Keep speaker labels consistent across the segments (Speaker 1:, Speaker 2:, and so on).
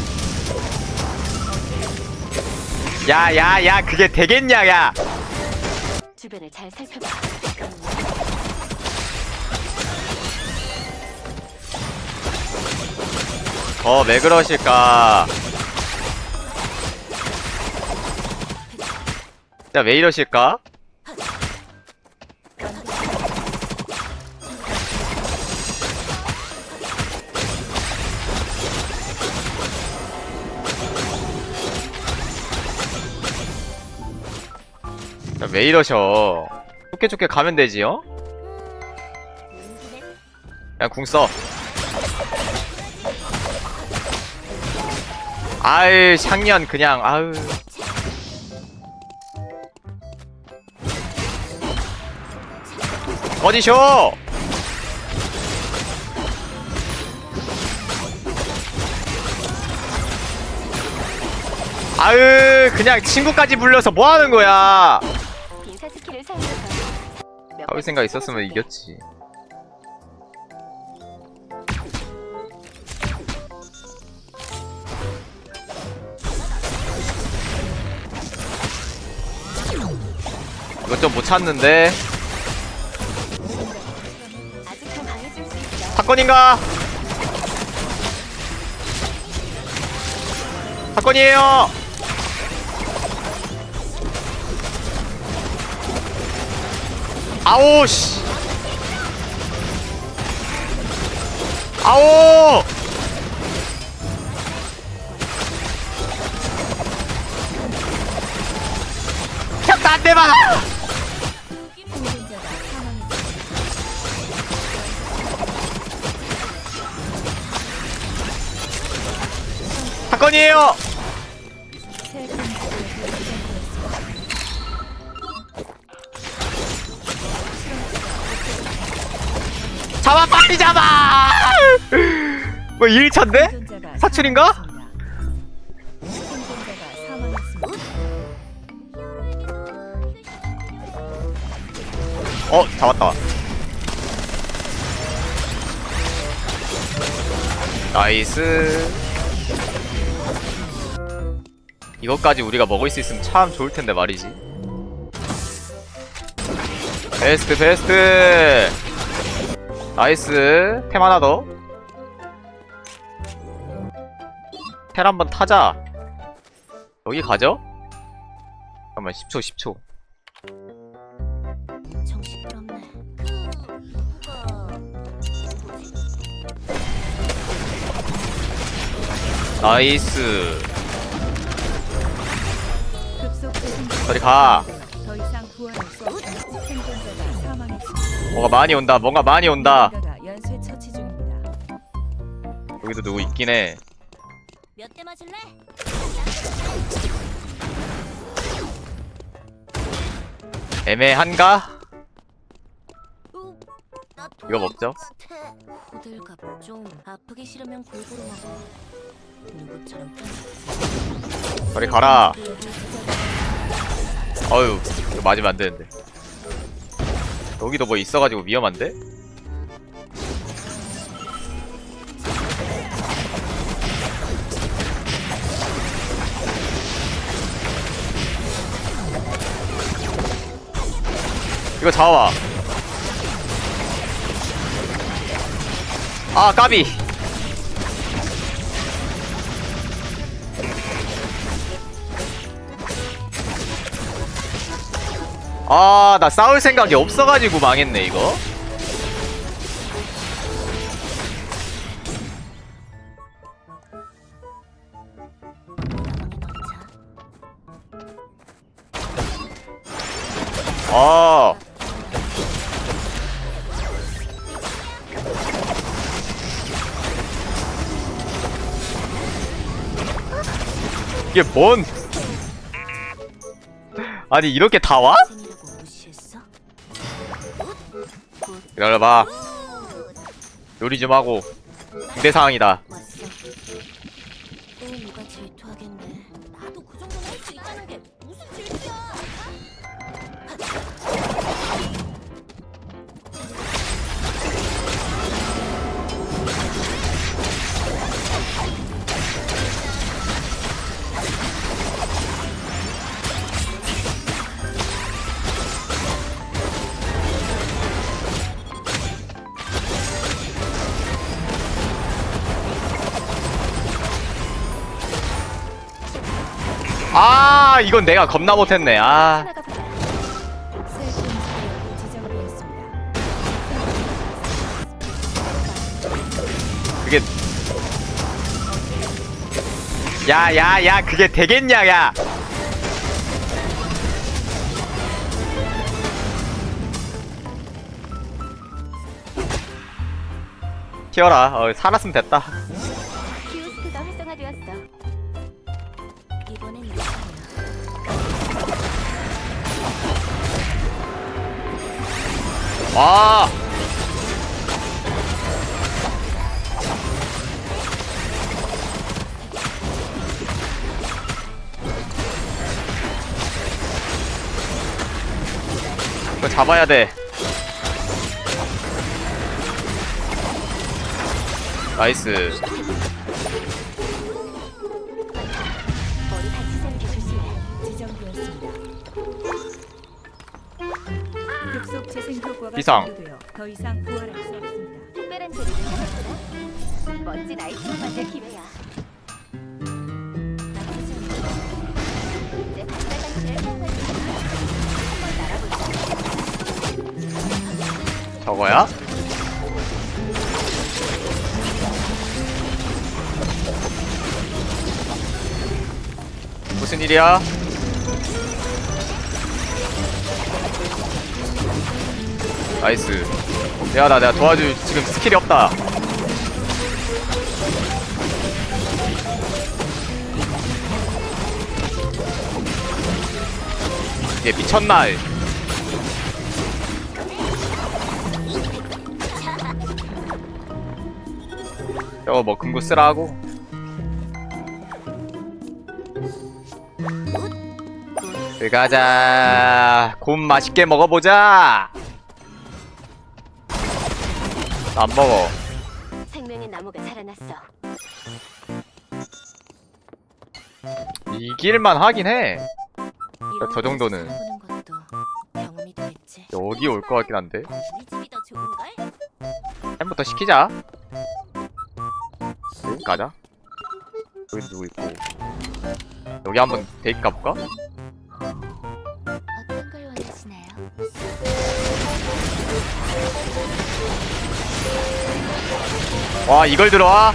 Speaker 1: 그게 야야야 그게 되겠냐 야
Speaker 2: 주변을 잘 살펴봐.
Speaker 1: 어, 왜 그러실까? 자, 왜 이러실까? 왜 이러셔? 좋게 좋게 가면 되지, 어? 그냥 궁 써. 아유 샹년 그냥 아유 어디쇼 아유 그냥 친구까지 불러서 뭐하는 거야
Speaker 2: 빙사 스킬을 사용해서 몇
Speaker 1: 가볼 생각 있었으면 이겼지 이거 좀못 찾는데
Speaker 2: 아직 더 강해질 수 있어.
Speaker 1: 사건인가? 사건이에요. 아오 씨. 아오. 형나한 대만.
Speaker 2: 생존자가 사망했습니다.
Speaker 1: 잡아 빨리 잡아. 뭐 1차인데?
Speaker 2: 생존자가
Speaker 1: 사출인가? 어 잡았다 나이스 이것까지 우리가 먹을 수 있으면 참 좋을 텐데 말이지 베스트 베스트 나이스 템 하나 더 텔 한번 타자 여기 가죠? 잠깐만 10초 10초
Speaker 2: 정신없네. 누가 뭐지?
Speaker 1: 나이스 저리 가.
Speaker 2: 더 이상 구원할 수 없
Speaker 1: 뭔가 많이 온다 뭔가 많이 온다
Speaker 2: 누군가가 연쇄 처치 중입니다.
Speaker 1: 여기도 누구 있긴 해
Speaker 2: 몇 대 맞을래?
Speaker 1: 애매한가? 이거 먹죠?
Speaker 2: 호들갑 좀 아프기 싫으면 골고루 먹어. 누구처럼
Speaker 1: 저리 가라 어휴 이거 맞으면 안 되는데 여기도 뭐 있어가지고 위험한데? 이거 잡아봐 아 까비 아, 나 싸울 생각이 없어가지고 망했네, 이거. 아. 이게 뭔? 아니, 이렇게 다 와? 기다려봐. 요리 좀 하고. 군대 상황이다. 아 이건 내가 겁나 못했네 아
Speaker 2: 봐라.
Speaker 3: 새 금지구역이 지정되었습니다.
Speaker 1: 그게 야야 야 그게 되겠냐 야 튀어라 어, 살았으면 됐다 와 이거 잡아야 돼. 나이스 비상.
Speaker 3: 더 이상 부활할 수 없습니다.
Speaker 2: 특별한 재료를 찾았구나. 멋진 아이템을 만들 기회야. 나쁘지 않아. 이제 반달가시를 사용하니까 한번 날아보자.
Speaker 1: 저거야? 무슨 일이야? 나이스. 야나 내가 도와줄 지금 스킬이 없다. 얘 미쳤나 저거 뭐 금고 쓰라 하고. 들어가자. 곰 맛있게 먹어보자 안 먹어
Speaker 2: 생명의 나무가 자라났어.
Speaker 1: 이길만 하긴 해
Speaker 2: 이런
Speaker 1: 저 정도는.
Speaker 2: 곳에서 살아보는 것도 경험이 되겠지.
Speaker 1: 여기 올 것 같긴 한데
Speaker 2: 우리 집이 더 좋은걸?
Speaker 1: 햄부터 시키자 여기 가자 여기 누구 있고 여기 한번 데이트 가볼까? 와 이걸 들어와?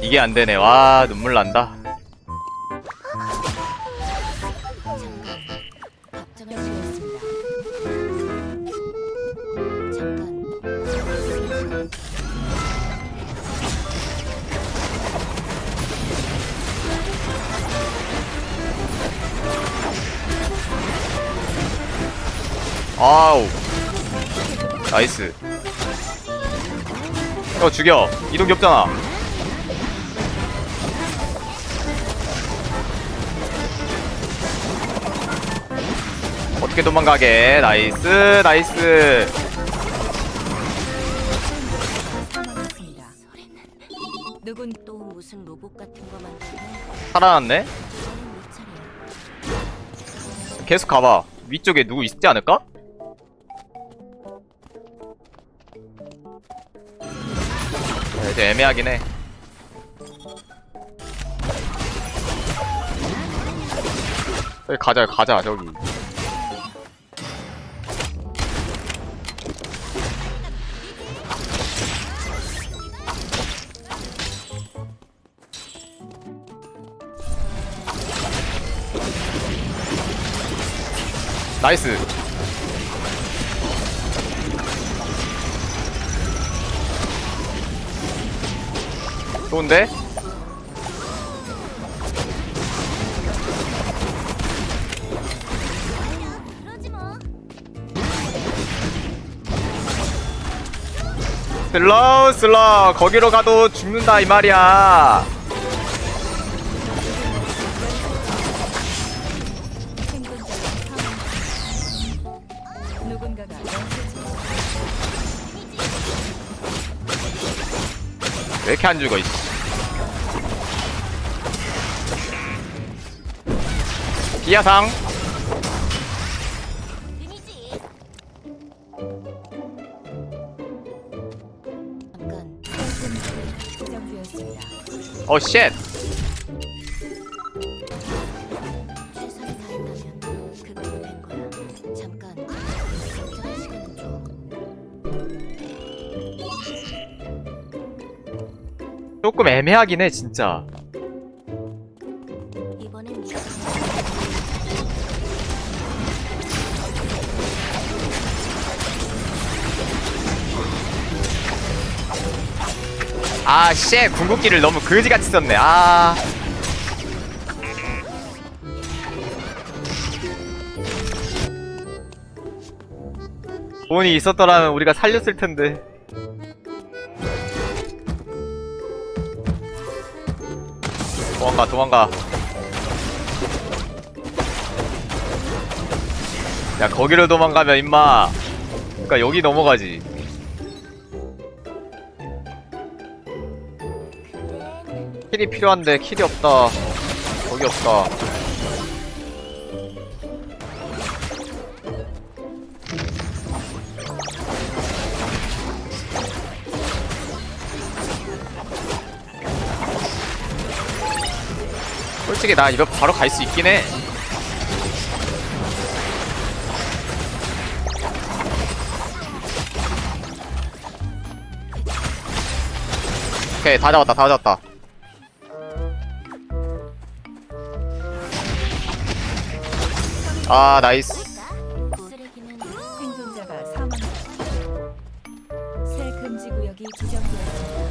Speaker 1: 이게 안 되네. 와 눈물 난다. 죽여. 이동기 없잖아. 어떻게 도망가게? 나이스 나이스.
Speaker 3: 누군
Speaker 2: 또 무슨 로봇 같은 거 만들고
Speaker 1: 살아났네. 계속 가봐. 위쪽에 누구 있지 않을까? 이제 애매하긴 해. 저기 가자, 가자, 저기. 나이스. 좋은데? 슬로우 슬로우 거기로 가도 죽는다 이 말이야. 왜 이렇게 안 죽어 이씨 기아상 어 쉣. 조금 애매하긴 해 진짜. 아쉣 궁극기를 너무 그지같이 썼네. 아. 돈이 있었더라면 우리가 살렸을 텐데. 도망가 도망가. 야 거기를 도망가면 임마. 그니까 여기 넘어가지 킬이 필요한데 킬이 없다. 거기 없다. 솔직히 나 이거 바로 갈 수 있긴 해. 오케이 다 잡았다 다 잡았다 아 나이스
Speaker 2: 쓰레기는
Speaker 3: 생존자가 사망했습니다. 새 금지 구역이 지정되었습니다.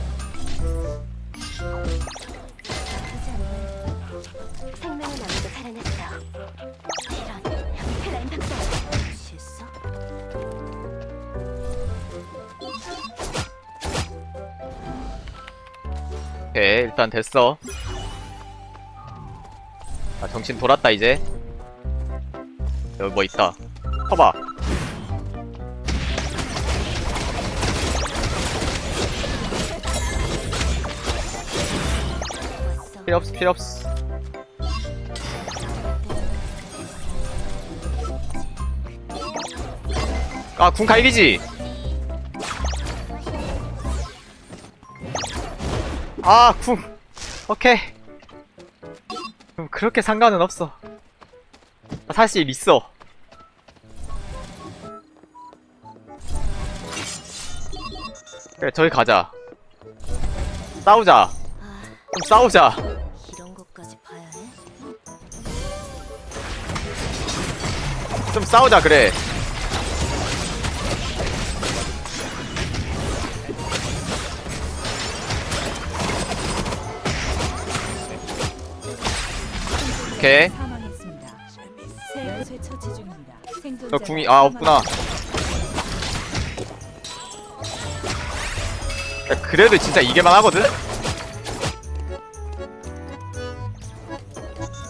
Speaker 2: 나쁘지 않네. 생명은 아무도 살아났어. 이런 테라인 박사. 실수?
Speaker 1: 오케이 일단 됐어 아 정신 돌았다 이제 여기 뭐 있다. 커봐. 필요 없어 필요 없어 아 궁 갈기지? 아 궁. 오케이. 음, 그렇게 상관은 없어. 아, 사실 있어 그래 저기 가자 싸우자
Speaker 2: 아,
Speaker 1: 좀 싸우자
Speaker 2: 이런 것까지 봐야 해?
Speaker 1: 좀 싸우자 그래 오케이
Speaker 3: 사망했습니다. 새 연쇄 처치 중입니다.
Speaker 1: 저
Speaker 3: 생존자가
Speaker 1: 궁이 아 없구나 야, 그래도 진짜 이게만 하거든?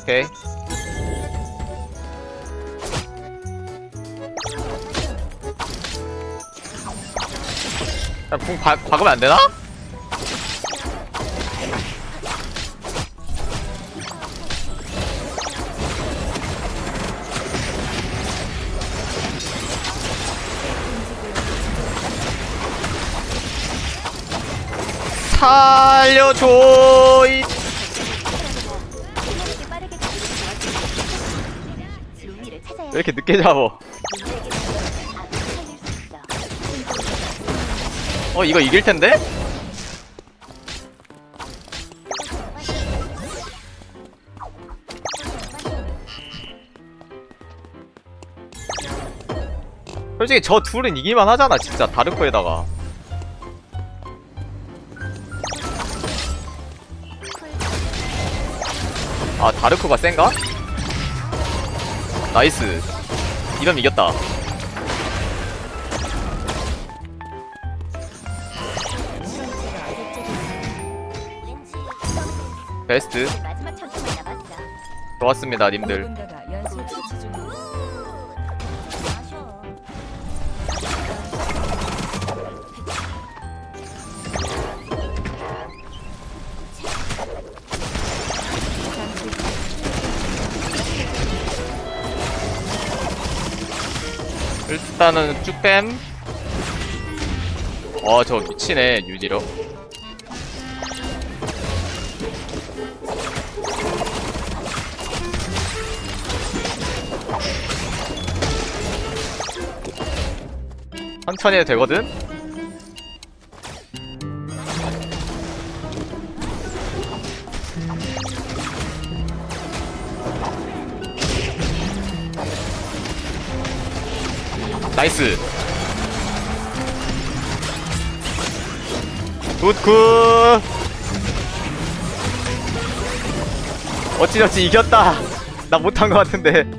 Speaker 1: 오케이 야, 궁 박, 박으면 안 되나? 살려줘 이 왜 이렇게 늦게 잡어.
Speaker 2: 어
Speaker 1: 이거 이길 텐데? 솔직히 저 둘은 이기만 하잖아 진짜 다르코에다가 아 다르코가 센가? 나이스 이러면 이겼다. 베스트. 좋았습니다 님들 일단은 쭉댐 어 저거 미치네 유지로 천천히 해도 되거든? 나이스. 굿굿. 어찌저찌 이겼다. 나 못한 것 같은데